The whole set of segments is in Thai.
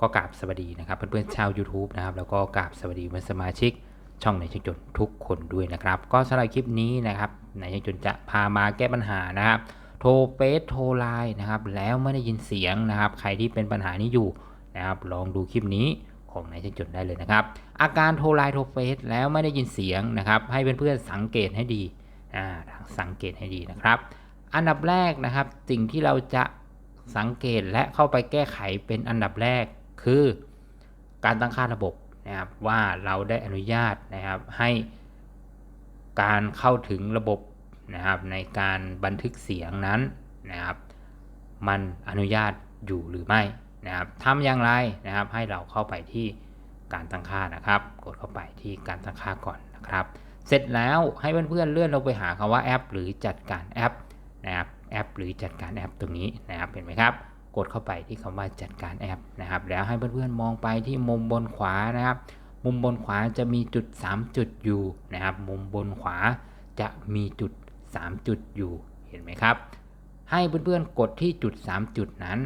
ก็กราบสวัสดีนะครับ เพื่อนๆชาว YouTube นะครับ แล้วก็กราบสวัสดีเพื่อนสมาชิกช่องในช่างจนทุกคนด้วยนะครับ ก็สำหรับคลิปนี้นะครับในช่างจนจะพามาแก้ปัญหานะครับ โทรเฟซโทรไลน์นะครับ แล้วไม่ได้ยินเสียงนะครับ ใครที่เป็นปัญหานี้อยู่นะครับ ลองดูคลิปนี้ของนายช่างจนได้เลยนะครับ อาการโทรไลน์โทรเฟซแล้วไม่ได้ยินเสียงนะครับ ให้เพื่อนๆสังเกตให้ดีอ่าสังเกตให้ดีนะครับ อันดับแรกนะครับสิ่งที่เราจะสังเกตและเข้าไปแก้ไขเป็นอันดับแรก คือการตั้งค่าระบบนะครับว่าเราได้อนุญาตนะครับให้การเข้าถึงระบบนะครับในการบันทึกเสียงนั้นนะครับ มันอนุญาตอยู่หรือไม่นะครับทำอย่างไรนะครับให้เราเข้าไปที่การตั้งค่านะครับ กดเข้าไปที่การตั้งค่าก่อนนะครับ เสร็จแล้วให้เพื่อนๆเลื่อนลงไปหาคำว่าแอป หรือจัดการแอปนะครับแอป หรือจัดการแอปตรงนี้นะครับเห็นไหมครับ กดเข้าไปที่คำว่าจัดการแอปนะครับ แล้วให้เพื่อนๆมองไปที่มุมบนขวานะครับ มุมบนขวาจะมีจุด 3 จุดอยู่นะครับ มุมบนขวาจะมีจุด 3 จุดอยู่เห็นไหมครับ ให้เพื่อนๆกดที่จุด 3 จุดนั้น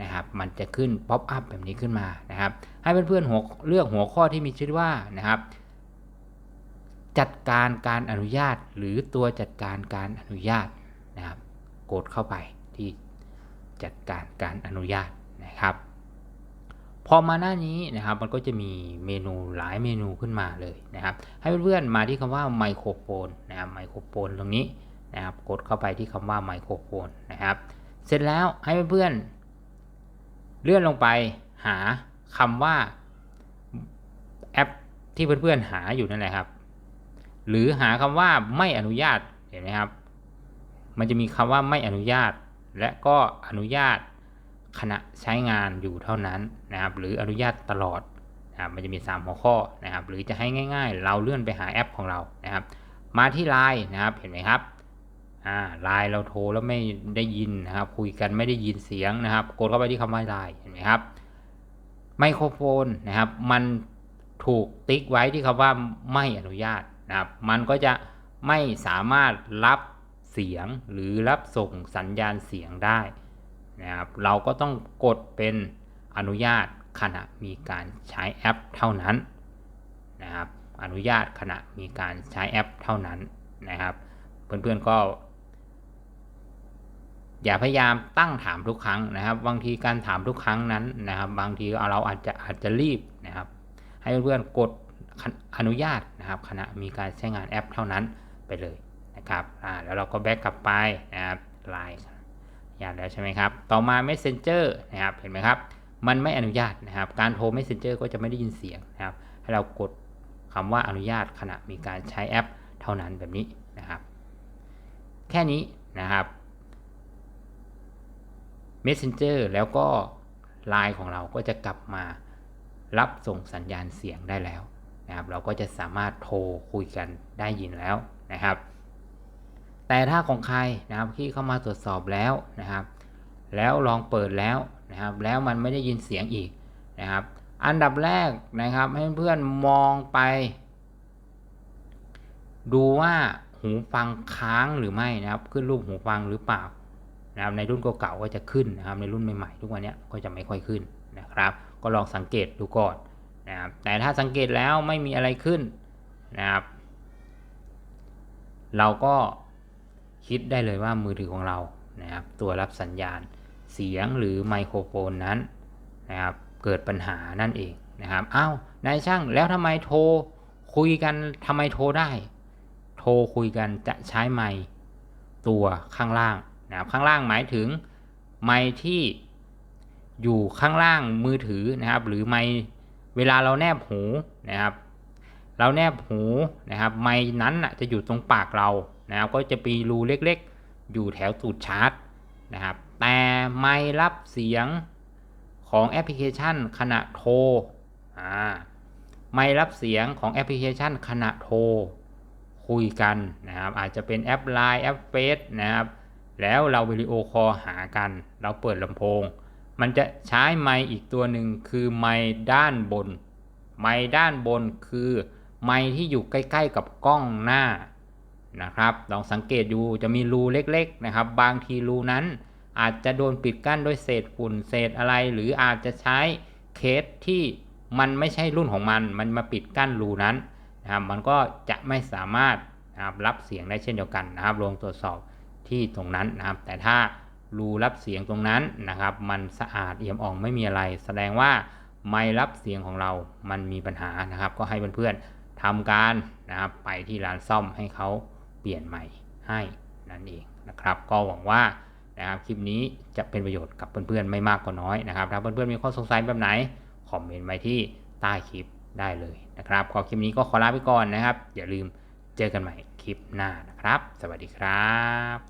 นะครับ มันจะขึ้นป๊อปอัพแบบนี้ขึ้นมานะครับ ให้เพื่อนๆหัวเลือกหัวข้อที่มีชื่อว่านะครับ จัดการการอนุญาตหรือตัวจัดการการอนุญาตนะครับ กดเข้าไปที่ จัดการการอนุญาตนะครับ พอมาหน้านี้นะครับมันก็จะมีเมนูหลายเมนูขึ้นมาเลยนะครับ ให้เพื่อนๆมาที่คำว่าไมโครโฟนนะครับไมโครโฟนตรงนี้นะครับกดเข้าไปที่คำว่าไมโครโฟนนะครับ เสร็จแล้วให้เพื่อนๆเลื่อนลงไปหาคำว่าแอปที่เพื่อนๆหาอยู่นั่นแหละครับ หรือหาคำว่าไม่อนุญาตเห็นไหมครับ มันจะมีคำว่าไม่อนุญาต และก็อนุญาตขณะใช้งานอยู่เท่านั้นนะครับ หรืออนุญาตตลอดนะครับมันจะมี 3 หัวข้อนะครับ หรือจะให้ง่าย ๆ เราเลื่อนไปหาแอปของเรานะครับ มาที่ไลน์นะครับเห็นไหมครับอ่าไลน์เราโทรแล้วไม่ได้ยินนะครับ คุยกันไม่ได้ยินเสียงนะครับ กดเข้าไปที่คำว่าไลน์เห็นไหมครับไมโครโฟนนะครับ มันถูกติ๊กไว้ที่คำว่าไม่อนุญาตนะครับ มันก็จะไม่สามารถรับ เสียงหรือรับส่งสัญญาณเสียงได้นะครับเราก็ต้องกดเป็นอนุญาตขณะมีการใช้แอปเท่านั้นนะครับอนุญาตขณะมีการใช้แอปเท่านั้นนะครับ เพื่อนๆก็ อย่าพยายามตั้งถามทุกครั้งนะครับ บางทีการถามทุกครั้งนั้นนะครับ บางทีเราอาจจะอาจจะรีบนะครับ ให้เพื่อนๆกดอนุญาตนะครับ ขณะมีการใช้งานแอปเท่านั้นไปเลย นะครับอ่าแล้วเราก็แบ็กกลับไปนะครับไลน์ญาตแล้วใช่ไหมครับ ต่อมา Messenger นะครับ เห็นไหมครับ มันไม่อนุญาตนะครับ การโทร Messenger ก็จะไม่ได้ยินเสียงนะครับ ให้เรากดคำว่าอนุญาตขณะมีการใช้แอปเท่านั้นแบบนี้นะครับ แค่นี้นะครับ Messenger แล้วก็ Line ของเราก็จะกลับมารับส่งสัญญาณเสียงได้แล้วนะครับ เราก็จะสามารถโทรคุยกันได้ยินแล้วนะครับ แต่ถ้าของใครนะครับที่เข้ามาตรวจสอบแล้วนะครับ แล้วลองเปิดแล้วนะครับ แล้วมันไม่ได้ยินเสียงอีกนะครับ อันดับแรกนะครับ ให้เพื่อนมองไป ดูว่าหูฟังค้างหรือไม่นะครับ ขึ้นรูปหูฟังหรือเปล่านะครับ ในรุ่นเก่าๆก็จะขึ้นนะครับ ในรุ่นใหม่ๆทุกวันนี้ก็จะไม่ค่อยขึ้นนะครับ ก็ลองสังเกตดูก่อนนะครับ แต่ถ้าสังเกตแล้วไม่มีอะไรขึ้นนะครับ เราก็ คิดได้เลยว่ามือถือของเรานะครับตัวรับสัญญาณเสียงหรือไมโครโฟนนั้นนะครับเกิดปัญหานั่นเองนะครับอ้าวนายช่างแล้วทำไมโทรคุยกันทำไมโทรได้ โทรคุยกันจะใช้ไมตัวข้างล่างนะครับข้างล่างหมายถึงไมที่อยู่ข้างล่างมือถือนะครับ หรือไมเวลาเราแนบหูนะครับ เราแนบหูนะครับ ไมนั้นจะอยู่ตรงปากเรา นะครับก็จะมีรูเล็กๆ อยู่แถวตูดชาร์จนะครับแต่ไมค์รับเสียงของแอปพลิเคชันขณะโทรอ่าไมค์รับเสียงของแอปพลิเคชันขณะโทรคุยกันนะครับอาจจะเป็นแอป Line แอปเฟซนะครับแล้วเราวิดีโอคอลหากัน เราเปิดลำโพง มันจะใช้ไมค์อีกตัวหนึ่งคือไมค์ด้านบน ไมค์ด้านบนคือไมค์ที่อยู่ใกล้ ๆ กับกล้องหน้า นะครับลองสังเกตดูจะมีรูเล็กๆนะครับ บางทีรูนั้นอาจจะโดนปิดกั้นด้วยเศษฝุ่นเศษอะไร หรืออาจจะใช้เคสที่มันไม่ใช่รุ่นของมัน มันมาปิดกั้นรูนั้นนะครับมันก็จะไม่สามารถนะครับรับเสียงได้เช่นเดียวกันนะครับลองตรวจสอบที่ตรงนั้นนะครับ แต่ถ้ารูรับเสียงตรงนั้นนะครับ มันสะอาดเอี่ยมอ่องไม่มีอะไร แสดงว่าไมค์รับเสียงของเรา มันมีปัญหานะครับ ก็ให้เพื่อนๆทำการนะครับไปที่ร้านซ่อมให้เขา เปลี่ยนใหม่ให้นั่นเองนะครับ ก็หวังว่านะครับคลิปนี้จะเป็นประโยชน์กับเพื่อนๆไม่มากก็น้อยนะครับ ถ้าเพื่อนๆมีข้อสงสัยแบบไหนคอมเมนต์ไว้ที่ใต้คลิปได้เลยนะครับก็คลิปนี้ก็ขอลาไปก่อนนะครับ อย่าลืมเจอกันใหม่คลิปหน้านะครับ สวัสดีครับ